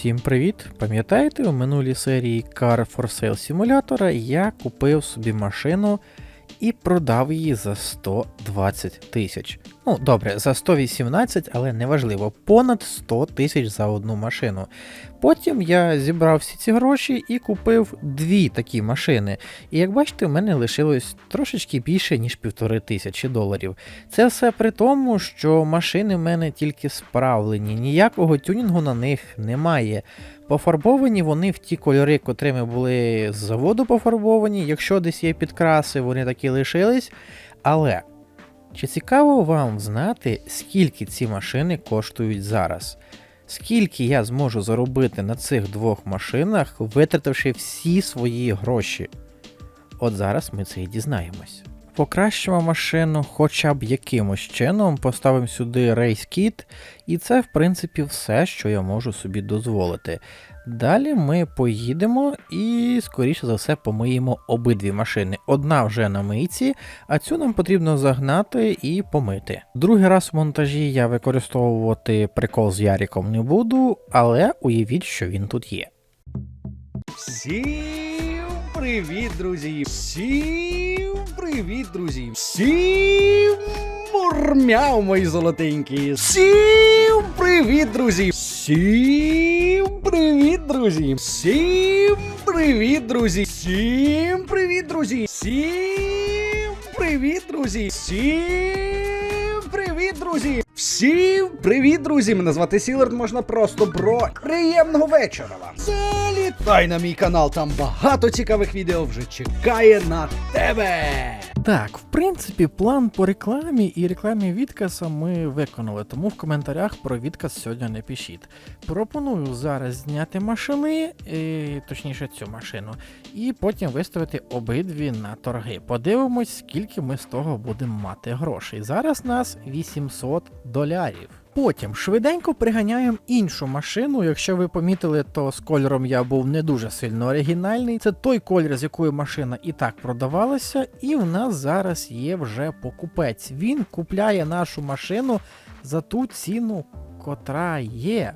Всім привіт! Пам'ятаєте, у минулій серії Car for Sale Simulator я купив собі машину і продав її за 120 тисяч. Ну, добре, за 118, але неважливо, понад 100 тисяч за одну машину. Потім я зібрав всі ці гроші і купив дві такі машини. І як бачите, в мене лишилось трошечки більше, ніж півтори тисячі доларів. Це все при тому, що машини в мене тільки справлені, ніякого тюнінгу на них немає. Пофарбовані вони в ті кольори, котрими були з заводу пофарбовані. Якщо десь є підкраси, вони такі лишились. Але чи цікаво вам знати, скільки ці машини коштують зараз? Скільки я зможу заробити на цих двох машинах, витративши всі свої гроші? От зараз ми це і дізнаємось. Покращимо машину хоча б якимось чином, поставимо сюди Kit, і це, в принципі, все, що я можу собі дозволити. Далі ми поїдемо і, скоріше за все, помиємо обидві машини. Одна вже на мийці, а цю нам потрібно загнати і помити. Другий раз в монтажі я використовувати прикол з Яріком не буду, але уявіть, що він тут є. Всім привіт, друзі! Всім привіт, друзі! Всім мурмяв, мої золотенькі! Всім привіт, друзі! Всім привіт, друзі! Всім привіт, друзі! Всім привіт, друзі! Всім привіт, друзі! Всім привіт, друзі! Всім привіт, друзі! Мене звати Сілард, можна просто бро. Приємного вечора вам! Залітай на мій канал, там багато цікавих відео вже чекає на тебе! Так, в принципі, план по рекламі і рекламі відкаса ми виконали, тому в коментарях про відказ сьогодні не пишіть. Пропоную зараз зняти машини, е, точніше цю машину, і потім виставити обидві на торги. Подивимось, скільки ми з того будемо мати грошей. Зараз нас 800 долярів. Потім швиденько приганяємо іншу машину. Якщо ви помітили, то з кольором я був не дуже сильно оригінальний. Це той колір, з якою машина і так продавалася, і в нас зараз є вже покупець. Він купляє нашу машину за ту ціну, котра є.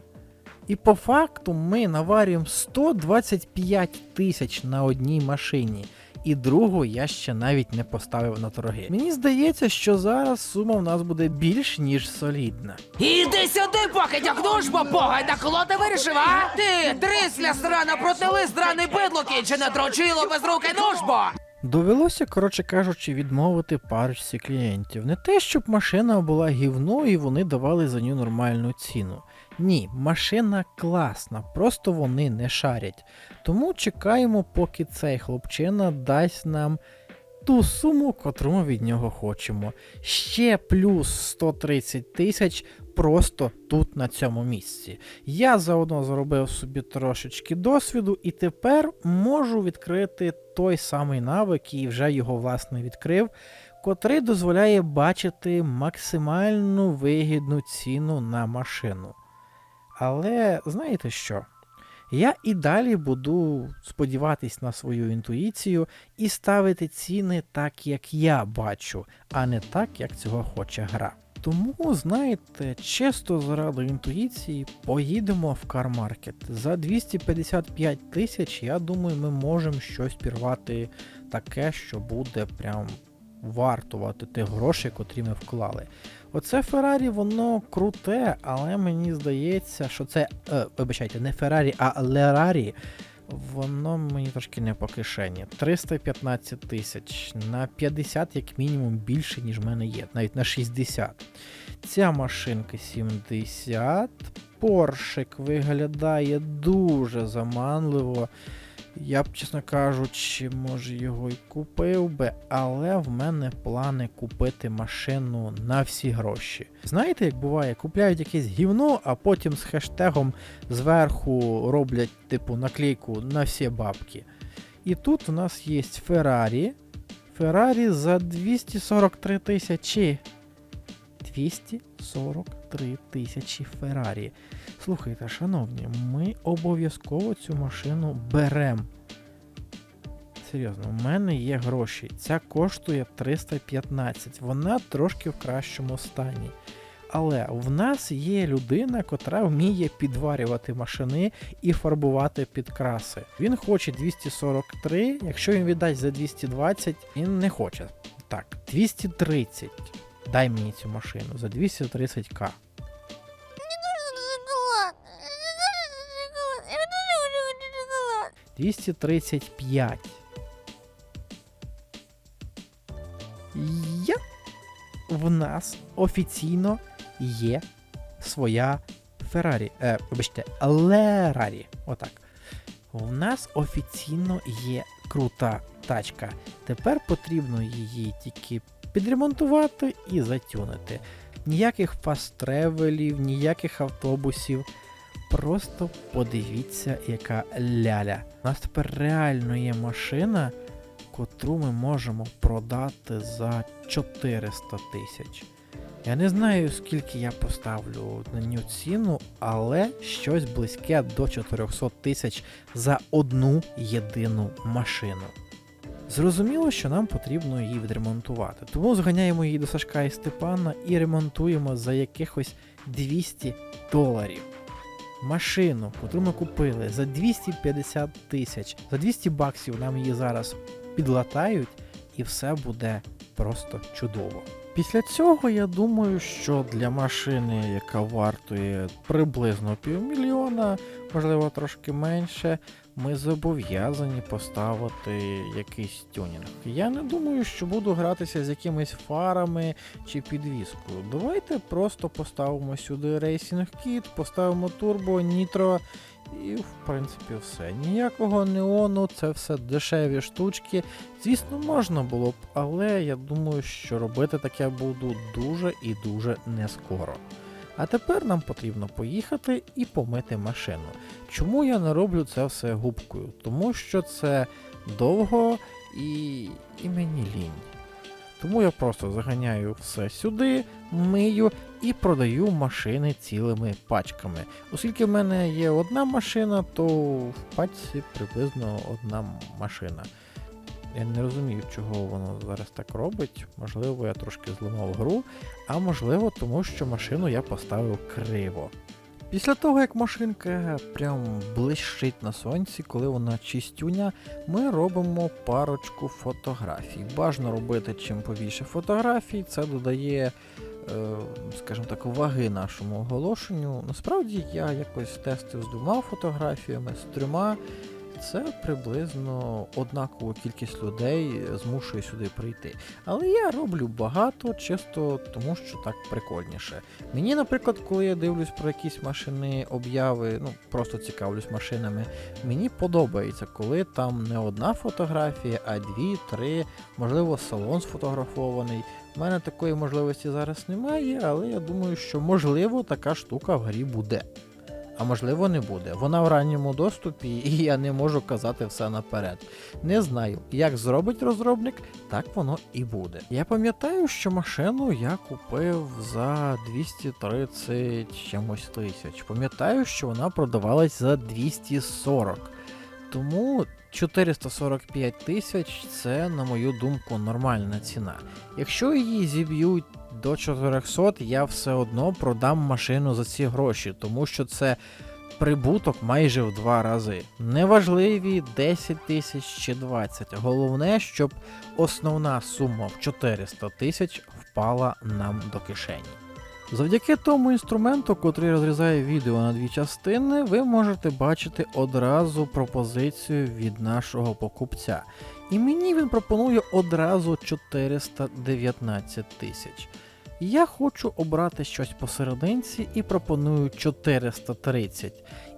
І по факту ми наварюємо 125 тисяч на одній машині. І другу я ще навіть не поставив на торги. Мені здається, що зараз сума в нас буде більш ніж солідна. Іди сюди, покидьок, ну ж бо погай на коло ти вирішив, а? Ти, трисля срана, протилист драний бидло кінчене, дрочило без руки, ну ж бо! Довелося, коротше кажучи, відмовити парочці клієнтів. Не те, щоб машина була гівно і вони давали за нього нормальну ціну. Ні, машина класна, просто вони не шарять. Тому чекаємо, поки цей хлопчина дасть нам ту суму, котру ми від нього хочемо. Ще плюс 130 тисяч просто тут на цьому місці. Я заодно заробив собі трошечки досвіду, і тепер можу відкрити той самий навик, і вже його власне відкрив, котрий дозволяє бачити максимальну вигідну ціну на машину. Але знаєте що? Я і далі буду сподіватись на свою інтуїцію і ставити ціни так, як я бачу, а не так, як цього хоче гра. Тому, знаєте, чисто заради інтуїції поїдемо в кармаркет. За 255 тисяч, я думаю, ми можемо щось пірвати таке, що буде прям вартувати тих грошей, котрі ми вклали. Оце Феррарі, воно круте, але мені здається, що це. Е, вибачайте, не Феррарі, а Лерарі. Воно мені трошки не по кишені. 315 тисяч на 50, як мінімум, більше, ніж в мене є, навіть на 60. Ця машинка 70. Поршик виглядає дуже заманливо. Я б, чесно кажучи, може його й купив би, але в мене плани купити машину на всі гроші. Знаєте, як буває, купляють якесь гівно, а потім з хештегом зверху роблять типу наклейку на всі бабки. І тут у нас є Феррарі. Феррарі за 243 тисячі. 243 тисячі Феррарі. Слухайте, шановні, ми обов'язково цю машину беремо. Серйозно, у мене є гроші. Ця коштує 315. Вона трошки в кращому стані. але в нас є людина, котра вміє підварювати машини і фарбувати підкраси. Він хоче 243, якщо він віддасть за 220, він не хоче. Так, 230. Дай мені цю машину за 230к. 235. Я в нас офіційно є своя Феррарі. Е, вибачте, Лерарі. Отак. В нас офіційно є крута тачка. Тепер потрібно її тільки підремонтувати і затюнити. Ніяких фаст-тревелів, ніяких автобусів. Просто подивіться, яка ляля. У нас тепер реально є машина, котру ми можемо продати за 400 тисяч. Я не знаю, скільки я поставлю на нього ціну, але щось близьке до 400 тисяч за одну єдину машину. Зрозуміло, що нам потрібно її відремонтувати, тому зганяємо її до Сашка і Степана і ремонтуємо за якихось 200 доларів. Машину, яку ми купили за 250 тисяч, за 200 баксів нам її зараз підлатають, і все буде просто чудово. Після цього я думаю, що для машини, яка вартує приблизно півмільйона, можливо трошки менше, ми зобов'язані поставити якийсь тюнінг. Я не думаю, що буду гратися з якимись фарами чи підвіскою. Давайте просто поставимо сюди рейсінг кіт, поставимо турбо, нітро. І, в принципі, все. Ніякого неону, це все дешеві штучки. Звісно, можна було б, але я думаю, що робити таке буду дуже і дуже не скоро. А тепер нам потрібно поїхати і помити машину. Чому я не роблю це все губкою? Тому що це довго і, і мені лінь. Тому я просто заганяю все сюди, мию і продаю машини цілими пачками. Оскільки в мене є одна машина, то в пачці приблизно одна машина. Я не розумію, чого воно зараз так робить. Можливо, я трошки зламав гру, а можливо, тому що машину я поставив криво. Після того, як машинка прям блищить на сонці, коли вона чистюня, ми робимо парочку фотографій. Бажано робити чим побільше фотографій, це додає, скажімо так, ваги нашому оголошенню. Насправді я якось тестив з двома фотографіями, з трьома. Це приблизно однакова кількість людей змушує сюди прийти. Але я роблю багато, чисто тому, що так прикольніше. Мені, наприклад, коли я дивлюсь про якісь машини, обяви, ну просто цікавлюсь машинами, мені подобається, коли там не одна фотографія, а дві, три, можливо, салон сфотографований. У мене такої можливості зараз немає, але я думаю, що можливо така штука в грі буде. А можливо не буде. Вона в ранньому доступі, і я не можу казати все наперед. Не знаю, як зробить розробник, так воно і буде. Я пам'ятаю, що машину я купив за 230 чимось тисяч. Пам'ятаю, що вона продавалась за 240. Тому 445 тисяч це, на мою думку, нормальна ціна. Якщо її зіб'ють до 400, я все одно продам машину за ці гроші, тому що це прибуток майже в два рази. Неважливі 10 тисяч чи 20. Головне, щоб основна сума в 400 тисяч впала нам до кишені. Завдяки тому інструменту, котрий розрізає відео на дві частини, ви можете бачити одразу пропозицію від нашого покупця. І мені він пропонує одразу 419 тисяч. Я хочу обрати щось посерединці і пропоную 430.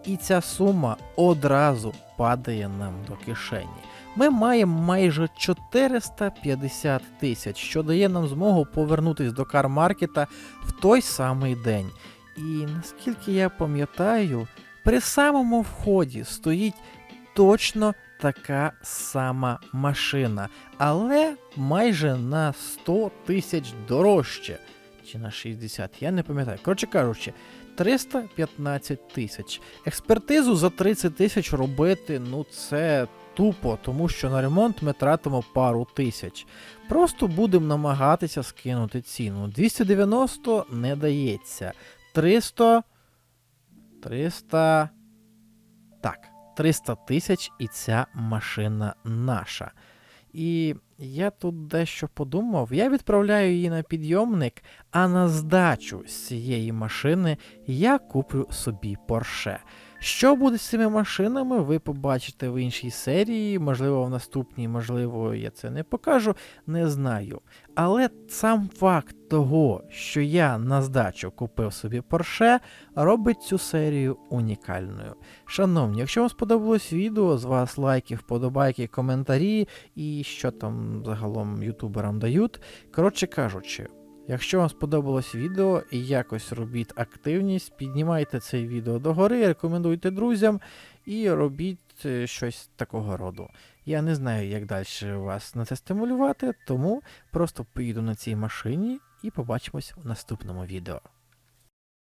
І ця сума одразу падає нам до кишені. Ми маємо майже 450 тисяч, що дає нам змогу повернутися до кармаркета в той самий день. І наскільки я пам'ятаю, при самому вході стоїть точно така сама машина, але майже на 100 тисяч дорожче. Чи на 60, я не пам'ятаю. Коротше кажучи, 315 тисяч. Експертизу за 30 тисяч робити, ну це тупо, тому що на ремонт ми тратимо пару тисяч. Просто будемо намагатися скинути ціну. 290 не дається. 300. 300. Так, 300 тисяч і ця машина наша. І я тут дещо подумав. Я відправляю її на підйомник, а на здачу з цієї машини я куплю собі Porsche. Що буде з цими машинами, ви побачите в іншій серії, можливо, в наступній, можливо, я це не покажу, не знаю. Але сам факт того, що я на здачу купив собі Porsche, робить цю серію унікальною. Шановні, якщо вам сподобалось відео, з вас лайки, вподобайки, коментарі і що там загалом ютуберам дають. Коротше кажучи, якщо вам сподобалось відео і якось робіть активність, піднімайте це відео догори, рекомендуйте друзям і робіть е, щось такого роду. Я не знаю, як далі вас на це стимулювати, тому просто поїду на цій машині і побачимось в наступному відео.